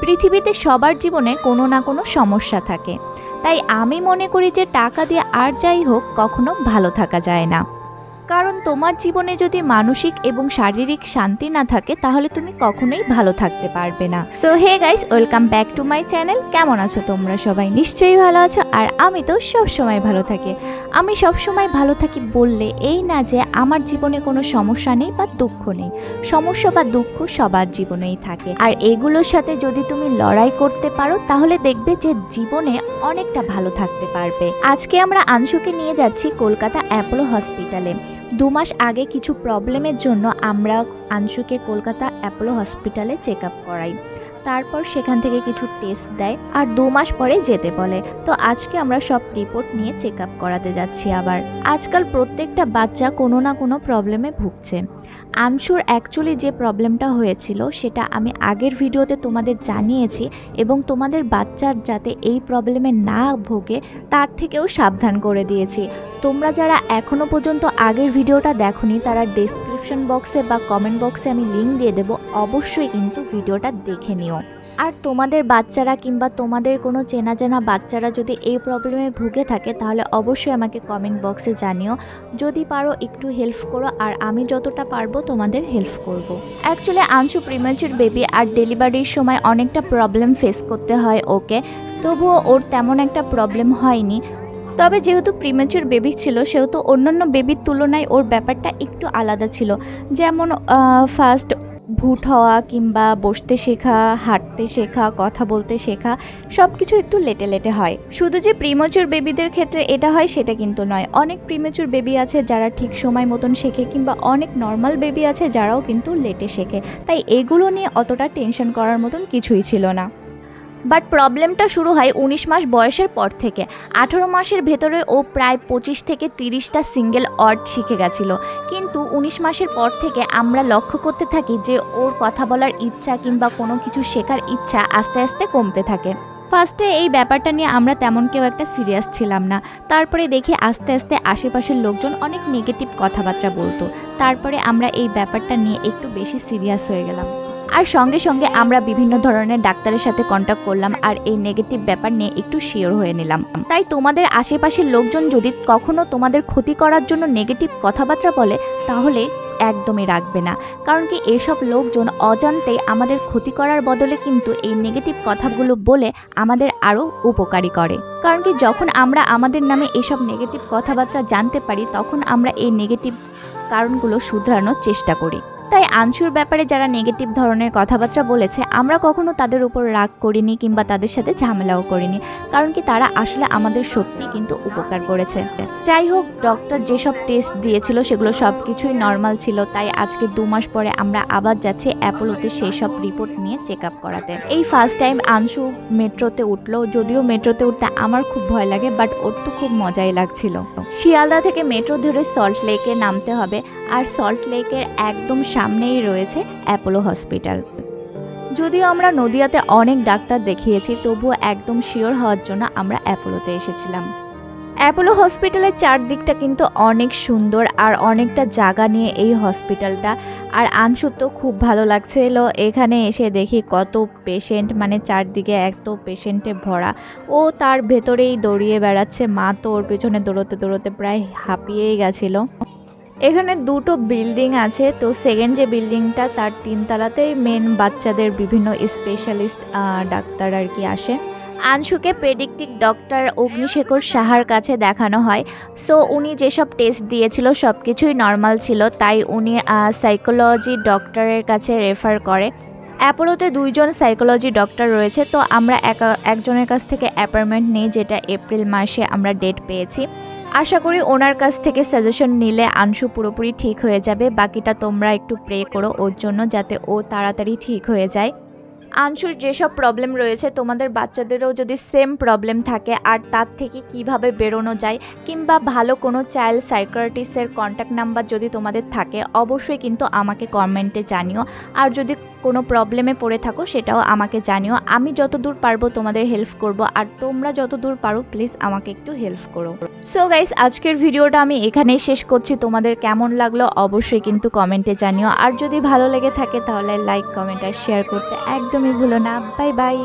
পৃথিবীতে সবার জীবনে কোনো না কোনো সমস্যা থাকে। তাই আমি মনে করি যে টাকা দিয়ে আর যাই হোক, কখনো ভালো থাকা যায় না। কারণ তোমার জীবনে যদি মানসিক এবং শারীরিক শান্তি না থাকে, তাহলে তুমি কখনোই ভালো থাকতে পারবে না। So hey guys welcome back to my channel কেমন আছো তোমরা সবাই? নিশ্চয়ই ভালো আছো, আর আমি তো সব সময় ভালো থাকি। আমি সব সময় ভালো থাকি বললে এই না যে আমার জীবনে কোনো সমস্যা নেই বা দুঃখ নেই। সমস্যা বা দুঃখ সবার জীবনেই থাকে। আর এগুলোর সাথে যদি তুমি লড়াই করতে পারো, তাহলে দেখবে যে জীবনে অনেকটা ভালো থাকতে পারবে। আজকে আমরা আংশুকে নিয়ে যাচ্ছি কলকাতা অ্যাপোলো হসপিটালে। দু মাস আগে কিছু প্রবলেমের জন্য আমরা আংশুকে কলকাতা অ্যাপোলো হসপিটালে চেক আপ করাই। তারপর সেখান থেকে কিছু টেস্ট দেয় আর দু মাস পরে যেতে বলে। তো আজকে আমরা সব রিপোর্ট নিয়ে চেক আপ করাতে যাচ্ছি আবার। আজকাল প্রত্যেকটা বাচ্চা কোনো না কোনো প্রবলেমে ভুগছে। আনসুর অ্যাকচুয়ালি যে প্রবলেমটা হয়েছিল, সেটা আমি আগের ভিডিওতে তোমাদের জানিয়েছি এবং তোমাদের বাচ্চার যাতে এই প্রবলেমে না ভোগে, তার থেকেও সাবধান করে দিয়েছি। তোমরা যারা এখনও পর্যন্ত আগের ভিডিওটা দেখোনি, তারা ডেসক্রিপশন বক্সে বা কমেন্ট বক্সে আমি লিঙ্ক দিয়ে দেবো, অবশ্যই কিন্তু ভিডিওটা দেখে নিও। আর তোমাদের বাচ্চারা কিংবা তোমাদের কোনো চেনা চেনা বাচ্চারা যদি এই প্রবলেমে ভুগে থাকে, তাহলে অবশ্যই আমাকে কমেন্ট বক্সে জানিও। যদি পারো একটু হেল্প করো, আর আমি যতটা পারব তোমাদের হেল্প করব। অ্যাকচুয়ালি আংশু প্রিমেচুর বেবি আর ডেলিভারির সময় অনেকটা প্রবলেম ফেস করতে হয় ওকে। তবুও ওর তেমন একটা প্রবলেম হয়নি। তবে যেহেতু প্রিমেচুর বেবি ছিল, সেহেতু অন্যান্য বেবির তুলনায় ওর ব্যাপারটা একটু আলাদা ছিল। যেমন ফার্স্ট ভুট হওয়া কিংবা বসতে শেখা, হাঁটতে শেখা, কথা বলতে শেখা সব কিছু একটু লেটে লেটে হয়। শুধু যে প্রিমেচুর বেবিদের ক্ষেত্রে এটা হয়, সেটা কিন্তু নয়। অনেক প্রিমেচুর বেবি আছে যারা ঠিক সময় মতন শেখে কিংবা অনেক নর্মাল বেবি আছে যারাও কিন্তু লেটে শেখে। তাই এগুলো নিয়ে অতটা টেনশন করার মতন কিছুই ছিল না। বাট প্রবলেমটা শুরু হয় উনিশ মাস বয়সের পর থেকে। আঠেরো মাসের ভেতরে ও প্রায় পঁচিশ থেকে তিরিশটা সিঙ্গেল অর্ড শিখে গেছিল। কিন্তু উনিশ মাসের পর থেকে আমরা লক্ষ্য করতে থাকি যে ওর কথা বলার ইচ্ছা কিংবা কোনো কিছু শেখার ইচ্ছা আস্তে আস্তে কমতে থাকে। ফার্স্টে এই ব্যাপারটা নিয়ে আমরা তেমন কেউ একটা সিরিয়াস ছিলাম না। তারপরে দেখি আস্তে আস্তে আশেপাশের লোকজন অনেক নেগেটিভ কথাবার্তা বলতো। তারপরে আমরা এই ব্যাপারটা নিয়ে একটু বেশি সিরিয়াস হয়ে গেলাম। আর সঙ্গে সঙ্গে আমরা বিভিন্ন ধরনের ডাক্তারের সাথে কন্ট্যাক্ট করলাম আর এই নেগেটিভ ব্যাপার নিয়ে একটু শিওর হয়ে নিলাম। তাই তোমাদের আশেপাশের লোকজন যদি কখনো তোমাদের ক্ষতি করার জন্য নেগেটিভ কথাবার্তা বলে, তাহলে একদমই রাখবে না। কারণ কি এসব লোকজন অজান্তে আমাদের ক্ষতি করার বদলে কিন্তু এই নেগেটিভ কথাগুলো বলে আমাদের আরও উপকারী করে। কারণ কি যখন আমরা আমাদের নামে এসব নেগেটিভ কথাবার্তা জানতে পারি, তখন আমরা এই নেগেটিভ কারণগুলো শুধরানোর চেষ্টা করি। তাই আংশুর ব্যাপারে যারা নেগেটিভ ধরনের কথাবার্তা বলেছে, আমরা কখনো তাদের উপর রাগ করিনি কিংবা তাদের সাথে ঝামেলাও করিনি। কারণ কি তারা আসলে আমাদের সত্যি কিন্তু উপকার করেছে। যাই হোক ডক্টর যেসব টেস্ট দিয়েছিল সেগুলো সব কিছুই নর্মাল ছিল। তাই আজকে দু মাস পরে আমরা আবার যাচ্ছি অ্যাপোলোতে সেই সব রিপোর্ট নিয়ে চেক আপ করাতে। এই ফার্স্ট টাইম আংশু মেট্রোতে উঠল। যদিও মেট্রোতে উঠতে আমার খুব ভয় লাগে বাট ওর তো খুব মজাই লাগছিল। শিয়ালদা থেকে মেট্রো ধরে সল্ট লেকে নামতে হবে। আর সল্ট লেকের একদম সামনেই রয়েছে অ্যাপোলো হসপিটাল। যদিও আমরা নদিয়াতে অনেক ডাক্তার দেখিয়েছি, তবুও একদম শিওর হওয়ার জন্য আমরা অ্যাপোলোতে এসেছিলাম। অ্যাপোলো হসপিটালের চারদিকটা কিন্তু অনেক সুন্দর আর অনেকটা জায়গা নিয়ে এই হসপিটালটা। আর আনসুর তো খুব ভালো লাগছিল এখানে এসে দেখি কত পেশেন্ট মানে চারদিকে এত পেশেন্টে ভরা। ও তার ভেতরেই দৌড়িয়ে বেড়াচ্ছে, মা তো ওর পেছনে দৌড়তে দৌড়তে প্রায় হাঁপিয়েই গেছিল। এখানে দুটো বিল্ডিং আছে, তো সেকেন্ড যে বিল্ডিংটা তার তিনতলাতেই মেন বাচ্চাদের বিভিন্ন স্পেশালিস্ট ডাক্তার আর কি আসে। আনসুকে প্রেডিক্টিভ ডক্টর অগ্নিশেখর সাহার কাছে দেখানো হয়। সো উনি যেসব টেস্ট দিয়েছিল সব কিছুই নর্মাল ছিল, তাই উনি সাইকোলজি ডক্টরের কাছে রেফার করে। অ্যাপোলোতে দুইজন সাইকোলজি ডক্টর রয়েছে, তো আমরা একা- একজনের কাছ থেকে অ্যাপয়েন্টমেন্ট নিই, যেটা এপ্রিল মাসে আমরা ডেট পেয়েছি। আশা করি ওনার কাছ থেকে সাজেশন নিলে আংশু পুরোপুরি ঠিক হয়ে যাবে। বাকিটা তোমরা একটু প্রে করো ওর জন্য যাতে ও তাড়াতাড়ি ঠিক হয়ে যায়। আংশুর যেসব প্রবলেম রয়েছে, তোমাদের বাচ্চাদেরও যদি সেম প্রবলেম থাকে, আর তার থেকে কীভাবে বেরোনো যায়, কিংবা ভালো কোনো চাইল্ড সাইকার্টিস্টের কন্ট্যাক্ট নাম্বার যদি তোমাদের থাকে, অবশ্যই কিন্তু আমাকে কমেন্টে জানিও। আর যদি কোনো প্রবলেমে পড়ে থাকো, সেটাও আমাকে জানিও। আমি যতদূর পারব তোমাদের হেল্প করব, আর তোমরা যতদূর পারো প্লিজ আমাকে একটু হেল্প করো। সো গাইস আজকের ভিডিওটা আমি এখানেই শেষ করছি। তোমাদের কেমন লাগল অবশ্যই কিন্তু কমেন্টে জানিও। আর যদি ভালো লেগে থাকে, তাহলে লাইক কমেন্ট আর শেয়ার করতে একদমই ভুলো না। Bye bye